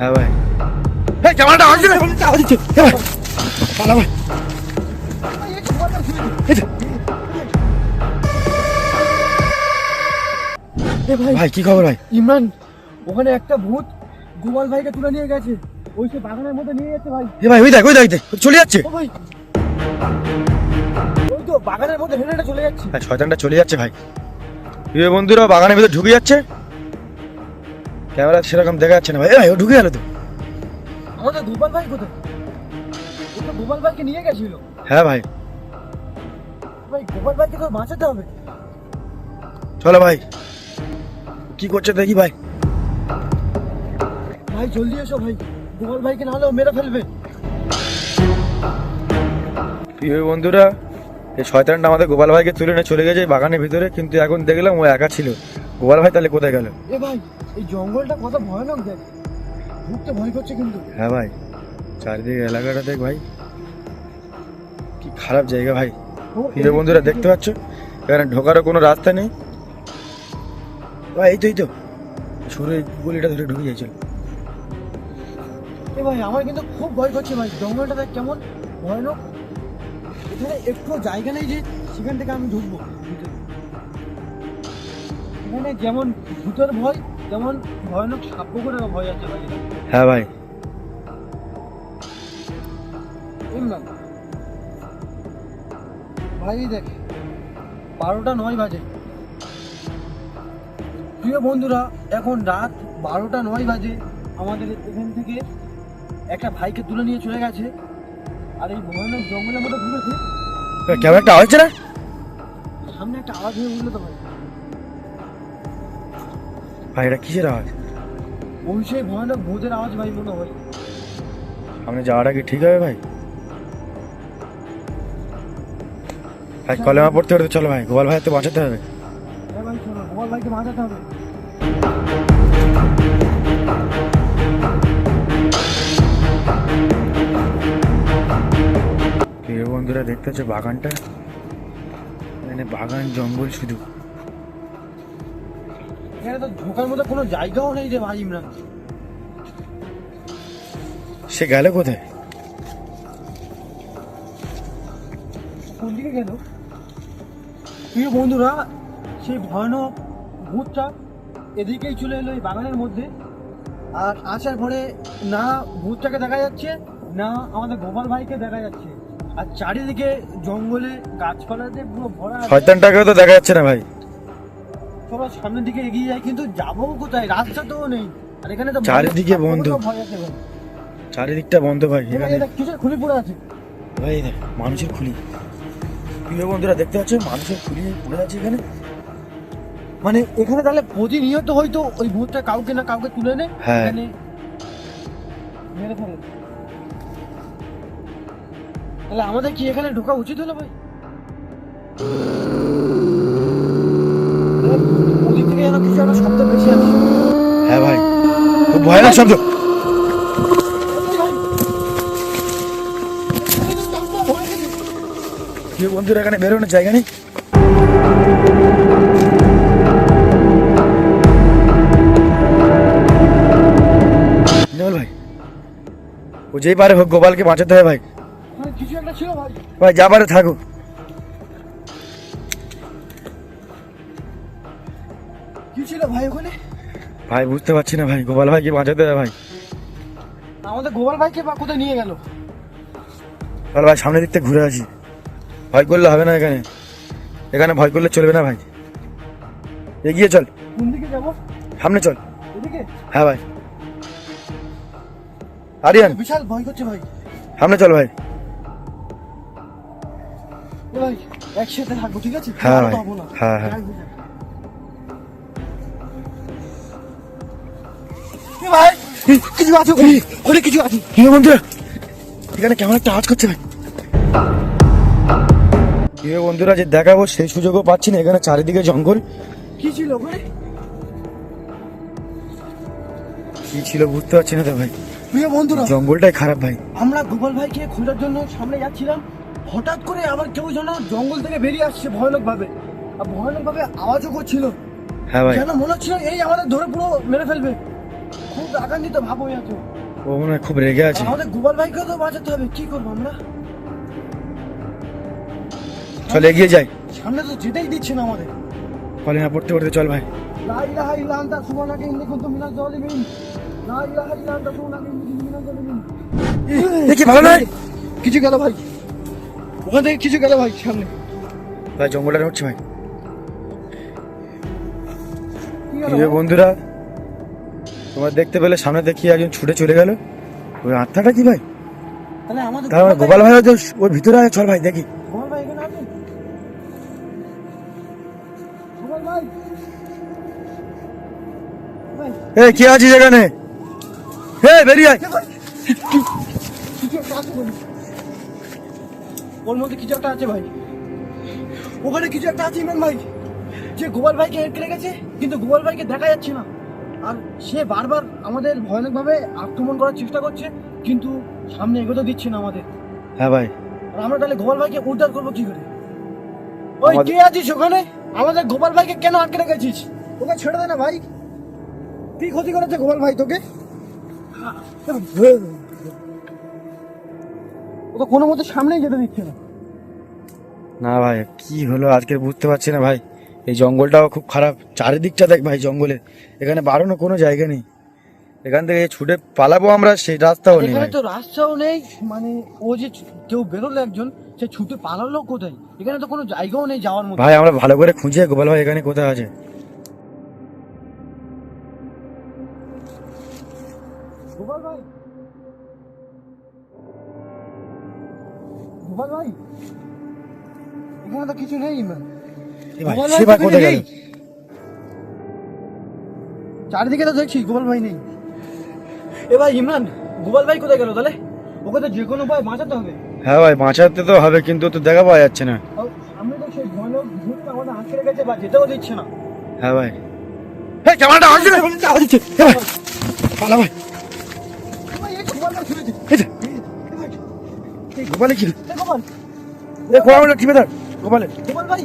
হ্যাঁ ভাই। এই আওয়াজ দিচ্ছে এ ভাই। পালা ভাই। কি খবর ভাই? ইমরান ওখানে একটা ভূত গোপাল ভাইকে তুলে নিয়ে গেছে। ওই সে বাগানের মধ্যে নিয়ে যাচ্ছে ভাই। এ ভাই ওই দেখ ওই দেখ দেখ, চলে যাচ্ছে। ভাই। ওই তো বাগানের মধ্যে চলে যাচ্ছে। ভাই শয়তানটা চলে যাচ্ছে ভাই। বন্ধুরা বাগানের ভিতরে ঢুকে যাচ্ছে। ক্যামেরা সেরকম দেখা যাচ্ছে না ভাই। ও ঢুকে গেল তো। আমাদের গোপাল ভাই কোথায়? ও তো গোপাল ভাইকে নিয়ে গেছিল। হ্যাঁ ভাই। ভাই গোপাল ভাইকে তো বাঁচাতে হবে। চলো ভাই। কি করছে দেখি ভাই। ভাই জলদি এসো ভাই। গোপাল ভাইকে না হলেও মেরে ফেলবে। প্রিয় বন্ধুরা? এই শয়তানটা আমাদের গোপাল ভাইকে তুলে নিয়ে চলে গেছে বাগানের ভিতরে কিন্তু এখন দেখলাম ও একা ছিল। গোপাল ভাই তাহলে কোথায় গেল? এ ভাই এই জঙ্গলটা কত ভয়ানক দেখ। ঢুকতে ভয় করছে কিন্তু। হ্যাঁ ভাই চারিদিকে এলাকাটা দেখ ভাই। কি খারাপ জায়গা ভাই। প্রিয় বন্ধুরা দেখতে পাচ্ছ এখানে ঢোকারও কোনো রাস্তা নেই। ভাই এই তো এই তো। সরে গলিটা ধরে ঢুকে যাইছিল এ ভাই আমার কিন্তু খুব ভয় করছে ভাই। জঙ্গলটা দেখ কেমন ভয়ানক। এখানে একটু জায়গা নেই যে সেখান থেকে আমি ঢুকবো। এখানে যেমন ভূতের ভয় তেমন ভয়ানক সাপ করে ভয় আছে ভাই হ্যাঁ ভাই। ইমরান ভাই দেখ বারোটা নয় বাজে। প্রিয় বন্ধুরা এখন রাত বারোটা নয় বাজে। আমাদের এখান থেকে একটা ভাইকে তুলে নিয়ে চলে গেছে। আর এই ভয়ানক জঙ্গলের মধ্যে ঢুকেছে কেমন একটা আওয়াজ না? সামনে একটা আওয়াজ হয়ে উঠল তো ভাই। ভাই এটা কিসের আওয়াজ? ওই সেই ভয়ানক ভূতের আওয়াজ ভাই মনে হয়। সামনে যাওয়াটা কি ঠিক হবে ভাই? ভাই কলেমা পড়তে পড়তে চলো ভাই গোপাল তো বাঁচাতে হবে। হ্যাঁ ভাই গোপাল ভাইকে বাঁচাতে হবে। প্রিয় বন্ধুরা দেখতে হচ্ছে বাগানটা? মানে বাগান জঙ্গল শুধু। এখানে তো ঢোকার মতো কোনো জায়গাও নেই রে ভাই ইমরান। সে গেল কোথায়? কোন দিকে গেল? প্রিয় বন্ধুরা সেই ভয়ানক ভূতটা এদিকেই চলে এলো এই বাগানের মধ্যে। আর আসার পরে না ভূতটাকে দেখা যাচ্ছে না আমাদের গোপাল ভাইকে দেখা যাচ্ছে। আর চারিদিকে জঙ্গলে গাছপালাতে পুরো ভরা শয়তানটাকেও তো দেখা যাচ্ছে না ভাই। চলো সামনের দিকে এগিয়ে যাই কিন্তু যাব কোথায়? রাস্তা তো নেই। আর এখানে তো চারিদিকে বন্ধ। চারিদিকটা বন্ধ ভাই এখানে কিসের খুলি পড়ে আছে? ভাই দেখ, মানুষের খুলি। প্রিয় বন্ধুরা দেখতে পাচ্ছ? মানুষের খুলি পড়ে আছে এখানে। মানে এখানে তাহলে প্রতিনিয়ত হয়তো ওই ভূতটা কাউকে না কাউকে তুলে নে হ্যাঁ। এখানে মেরে ফেলে তাহলে আমাদের কি এখানে ঢোকা উচিত হলো ভাই ওদিক থেকে যেন কিছু একটা শব্দ বেশি আসছে হ্যাঁ ভাই খুব ভয়ানক শব্দ। বন্ধুরা এখানে বেরোনোর জায়গা নেই? ভাই ও যেই পারে হোক গোপালকে বাঁচাতে হবে ভাই। ওখানে কিছু একটা ছিল ভাই। ভাই যা পারে থাকুক। কি ছিল ভাই ওখানে? ভাই বুঝতে পারছি না ভাই গোপাল ভাইকে বাঁচাতে হবে ভাই। আমাদের গোপাল ভাইকে বা কোথায় নিয়ে গেল? তাহলে ভাই সামনের দিক থেকে ঘুরে আসি। ভয় করলে হবে না এখানে। এখানে ভয় করলে চলবে না ভাই। এগিয়ে চল। কোন দিকে যাব? সামনে চল। এদিকে? হ্যাঁ ভাই। আরিয়ান। বিশাল ভয় করছে ভাই। সামনে চল ভাই। ভাই একসাথে থাকব ঠিক আছে? হ্যাঁ ভাই, হ্যাঁ, হ্যাঁ। কিছু আছে ওখানে ওখানে কিছু আছে। কি রে বন্ধুরা এখানে কেমন একটা আওয়াজ করছে ভাই। কি বন্ধুরা যে দেখাবো সেই সুযোগও পাচ্ছি না এখানে চারিদিকে জঙ্গল। কি ছিল ওখানে কি ছিল বুঝতে পারছি না তো ভাই। প্রিয় বন্ধুরা জঙ্গলটাই খারাপ ভাই। আমরা গোপাল ভাইকে খোঁজার জন্য সামনে যাচ্ছিলাম। হঠাৎ করে আবার কেউ যেন জঙ্গল থেকে বেরিয়ে আসছে ভয়ানক ভাবে ভয়ানক ভাবে আওয়াজও করছিল। হ্যাঁ ভাই। যেন মনে হচ্ছিল এই আমাদের ধরে পুরো মেরে ফেলবে। খুব রাগান্বিত ভাব হয়ে আছে ও মনে হয় খুব রেগে আছে। আমাদের গোপাল ভাইকেও তো বাঁচাতে হবে কি করব আমরা? চল এগিয়ে যাই। সামনে তো যেতেই দিচ্ছে না আমাদের কলিনা পড়তে পড়তে চল ভাই। লা ইলাহা ইল্লা আনতা সুবহানাকা ইন্নী কুনতু মিনাজ জালিমিন লা ইলাহা ইল্লা আনতা সুবহানাকা ইন্নী কুনতু মিনাজ জালিমিন দেখি ভালো নয়? কিছু গেল ভাই। ওখান থেকে কিছু গেল ভাই সামনে। ভাই জঙ্গলটা হচ্ছে ভাই? বন্ধুরা তোমরা দেখতে পেলে সামনে দেখি একজন ছুটে চলে গেল। ওই আত্মাটা কি ভাই? তাহলে আমাদের গোপাল ভাই ওর ভিতরে আছে চল ভাই দেখি। গোপাল ভাই এখানে আছে? গোপাল ভাই। ভাই। এই কে আছিস এখানে? হে বেরিয়ে আয়। ওর মধ্যে কিছু একটা আছে ভাই। ওখানে কিছু একটা আছে ইমরান ভাই। যে গোপাল ভাইকে হেঁটে রেখেছে কিন্তু গোপাল ভাইকে দেখা যাচ্ছে না। আর সে বারবার আমাদের ভয়ানকভাবে আক্রমণ করার চেষ্টা করছে কিন্তু সামনে এগোতে দিচ্ছে না আমাদের। হ্যাঁ ভাই। আর আমরা তাহলে গোপাল ভাইকে উদ্ধার করব কি করে? ওই কে আছিস ওখানে? আমাদের গোপাল ভাইকে কেন আটকে রেখেছিস? ওকে ছেড়ে দে না ভাই। কি ক্ষতি করেছে গোপাল ভাই তোকে? ওকে কোনো মতে সামনেই যেতে দিচ্ছে না। না ভাই কি হলো আজকে বুঝতে পারছি না ভাই। এই জঙ্গলটাও খুব খারাপ। চারিদিকটা দেখ ভাই জঙ্গলে। এখানে বাড়ানো কোনো জায়গা নেই। এখান থেকে ছুটে পালাবো আমরা সেই রাস্তাও নেই এখানে তো রাস্তাও নেই মানে ও যে কেউ বেরোলো একজন সে ছুটে পালালো কোথায়? এখানে তো কোনো জায়গাও নেই যাওয়ার মতো। ভাই আমরা ভালো করে খুঁজে গোপাল ভাই এখানে কোথায় আছে? গোপাল ভাই! গোপাল ভাই! এখানে তো কিছু নেই গোপাল সে ভাই ভাই কোথায় গেল? চারিদিকে তো দেখছি গোপাল ভাই নেই। এ ভাই ইমরান গোপাল ভাই কোথায় গেল তাহলে? ওকে তো যে কোনো উপায় বাঁচাতে হবে। হ্যাঁ ভাই বাঁচাতে তো হবে কিন্তু তো দেখা পাওয়া যাচ্ছে না। সামনে তো সেই ভয়ানক ভূত আমাদের আটকে রেখেছে বা যেতেও দিচ্ছে না। হ্যাঁ ভাই। এই ক্যামেরাটা আসছে না আসছে এ ভাই। পালা ভাই। ভাই, এই তো গোপাল ভাই ফিরেছে। এই যে, এ ভাই, এই গোপালে কি? গোপাল। এ কোয়ামটা গোপালে গোপাল ভাই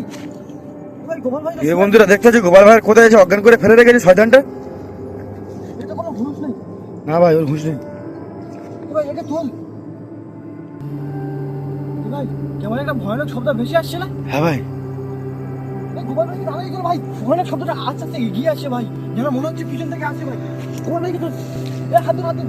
এ বন্ধুরা দেখতে পাচ্ছি গোপাল ভাই কোথায় আছে অজ্ঞান করে ফেলে রেখেছে শয়তানটা। না ভাই ওর ঘুষ নেই। কেমন একটা ভয়ানক শব্দ ভেসে আসছে না? হ্যাঁ ভাই। গোপাল ভাই দাঁড়িয়ে গেল ভাই। ভয়ানক শব্দটা আস্তে আস্তে এগিয়ে আসছে ভাই। যেন মনে হচ্ছে পিছন থেকে আসছে ভাই। গোপাল ভাই কিন্তু হাতে হাতে